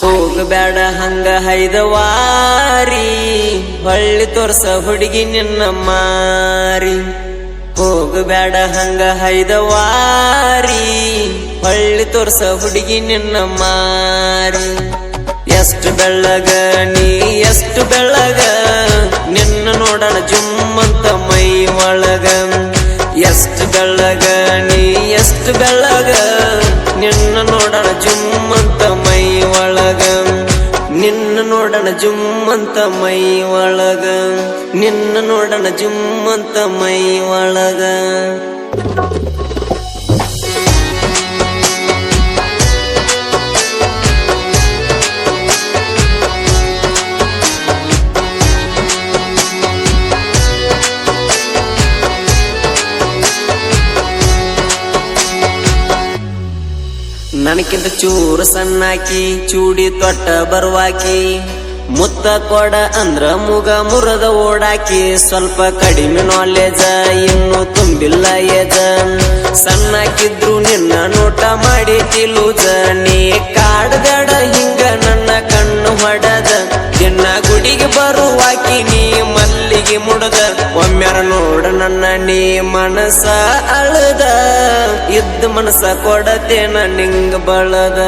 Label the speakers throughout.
Speaker 1: ಹೋಗಬೇಡ ಹಂಗ ಹೈದವಾರಿ, ಹೊಳ್ಳಿ ತೋರ್ಸ ಹುಡುಗಿ ನಿನ್ನ ಮಾರಿ. ಹೋಗಬೇಡ ಹಂಗ ಹೈದವಾರಿ, ಹೊಳ್ಳಿ ತೋರ್ಸ ಹುಡುಗಿ ನಿನ್ನ ಮಾರಿ. ಎಷ್ಟು ಬೆಳ್ಳಗ ನೀ, ಎಷ್ಟು ಬೆಳ್ಳಗ, ನಿನ್ನ ನೋಡಣ ಜುಮ್ಮಂತ ಮೈ ಒಳಗ. ಎಷ್ಟು ಬೆಳ್ಳಗ ನೀ, ಎಷ್ಟು ಬೆಳ್ಳಗ, ನಿನ್ನ ನೋಡಣ ಜುಮ್ಮಂತ ಜುಮ್ಮಂತ ಮೈ ಒಳಗ. ನಿನ್ನ ನೋಡಣ ಜುಮ್ಮಂತ ಮೈ ಒಳಗ. ನನಕ್ಕಿಂತ ಚೂರು ಸಣ್ಣಾಕಿ ಚೂಡಿ ತೊಟ್ಟ ಬರುವಾಕಿ. ಮುತ್ತ ಕೊಡ ಅಂದ್ರ ಮುಗ ಮುರದ ಓಡಾಕಿ ಸ್ವಲ್ಪ ಕಡಿಮೆ ನಾಲೆಜ ಇನ್ನು ತುಂಬಿಲ್ಲ ಏಜ ಸಣ್ಣಾಕಿದ್ರು ನಿನ್ನ ನೋಟ ಮಾಡಿ ತಿಲುಜ. ನೀ ಕಾಡ್ದಡ ಹಿಂಗ ನನ್ನ ಕಣ್ಣು ಹೊಡದ. ನಿನ್ನ ಗುಡಿಗೆ ಬರುವಾಕಿ ನೀ ಮಲ್ಲಿಗೆ ಮುಡದ. ಒಮ್ಮೆರ ನೋಡ ನನ್ನ ನೀ ಮನಸ ಅಳದ. ಇದ್ದ ಮನಸ ಕೊಡತೇನ ನಿಂಗ ಬಳದ.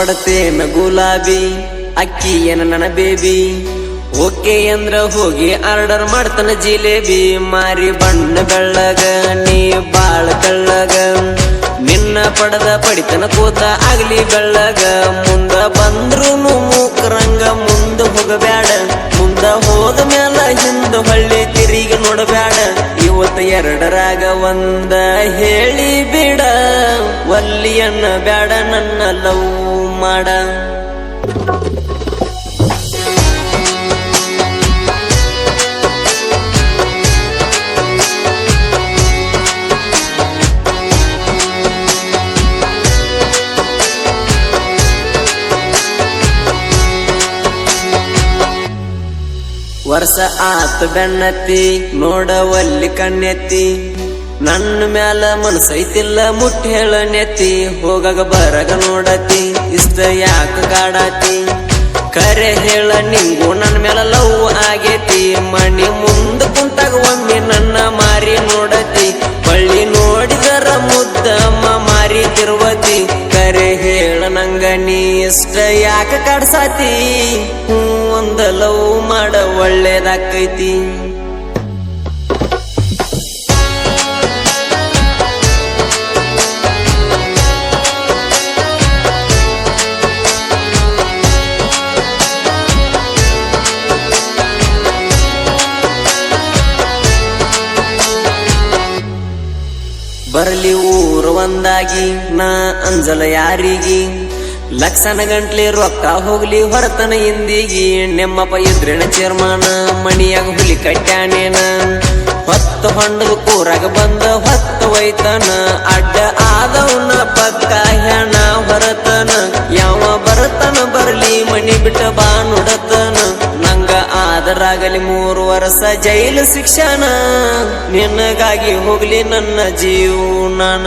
Speaker 1: ಕೊಡತೇನ ಗುಲಾಬಿ, ಅಕ್ಕಿ ಏನ ನನ್ನ ಬೇಬಿ. ಓಕೆ ಅಂದ್ರ ಹೋಗಿ ಆರ್ಡರ್ ಮಾಡ್ತಾನ ಜಿಲೇಬಿ. ಮಾರಿ ಬಣ್ಣ ಬೆಳ್ಳಗ, ನೀ ಬಾಳ ಬೆಳ್ಳಗ ನಿನ್ನ ಪಡದ ಪಡಿತನ ಕೂತ ಆಗ್ಲಿ ಬೆಳ್ಳಗ. ಮುಂದ ಬಂದ್ರು ಮೂಕರಂಗ, ಮುಂದ ಹೋಗಬ್ಯಾಡ. ಮುಂದ ಹೋದ ಮ್ಯಾಲ ಹಿಂದ ಹೊಳ್ಳಿ ತಿರುಗಿ ನೋಡಬ್ಯಾಡ. ಇವತ್ತು ಎರಡರಾಗ ಒಂದ ಹೇಳಿ ಬಿಡ. ಒಲ್ಲಿಯನ್ನ ಬ್ಯಾಡ ನನ್ನ ಲವ್ ಮಾಡ. ವರ್ಷ ಆತ ಬೆನ್ನತ್ತಿ, ನೋಡವಲ್ಲಿ ಕಣ್ಣೆತ್ತಿ. ನನ್ನ ಮ್ಯಾಲ ಮನಸೈತಿಲ್ಲ ಮುಟ್ಟಿ ಹೇಳ ನೆತ್ತಿ. ಹೋಗಾಗ ಬರಗ ನೋಡತಿ, ಇಷ್ಟ ಯಾಕ ಕಾಡಾತಿ. ಕರೆ ಹೇಳ, ನಿಂಗು ನನ್ನ ಮ್ಯಾಲ ಲವ್ ಆಗೇತಿ. ಮಣಿ ಮುಂದ ಕುಂತಾಗ ಒಮ್ಮೆ ನನ್ನ ಮಾರಿ ನೋಡತಿ. ಬಳ್ಳಿ ನೋಡಿದರ ಮುದ್ದಮ್ಮ ಮಾರಿ ತಿರುವತಿ. ಕರೆ ಹೇಳ, ನಂಗ ನೀ ಇಷ್ಟ ಯಾಕ ಕಾಡ್ಸಾತಿ? ಒಂದ ಲವ್ ಮಾಡ ಒಳ್ಳೇದಾಕೈತಿ. ಬರಲಿ ಊರು ಒಂದಾಗಿ ನಾ ಅಂಜಲ ಯಾರಿಗಿ? ಲಕ್ಷಣ ಗಂಟ್ಲೆ ರೊಕ್ಕ ಹೋಗ್ಲಿ ಹೊರತನ ಇಂದಿಗಿ. ನೆಮ್ಮಪ್ಪ ಇದ್ರೇನ ಚೇರ್ಮಾನ ಮಣಿಯಾಗ ಹುಲಿ ಕಟ್ಟ್ಯಾನೇನ. ಹೊತ್ತು ಹೊಂಡದ ಕೂರಾಗ ಬಂದ ಹೊತ್ತು ಒಯ್ತಾನ. ಅಡ್ಡ ಆದವನ ಪಕ್ಕ ಹೆಣ ಹೊರತನ. ಯಾವ ಬರತನ ಬರ್ಲಿ ಮಣಿ ಬಿಟ್ಟ ಬಾ ನುಡತನ. ನಂಗ ಆದರಾಗಲಿ ಮೂರು ವರ್ಷ ಜೈಲು ಶಿಕ್ಷಣ. ನಿನಗಾಗಿ ಹೋಗ್ಲಿ ನನ್ನ ಜೀವನ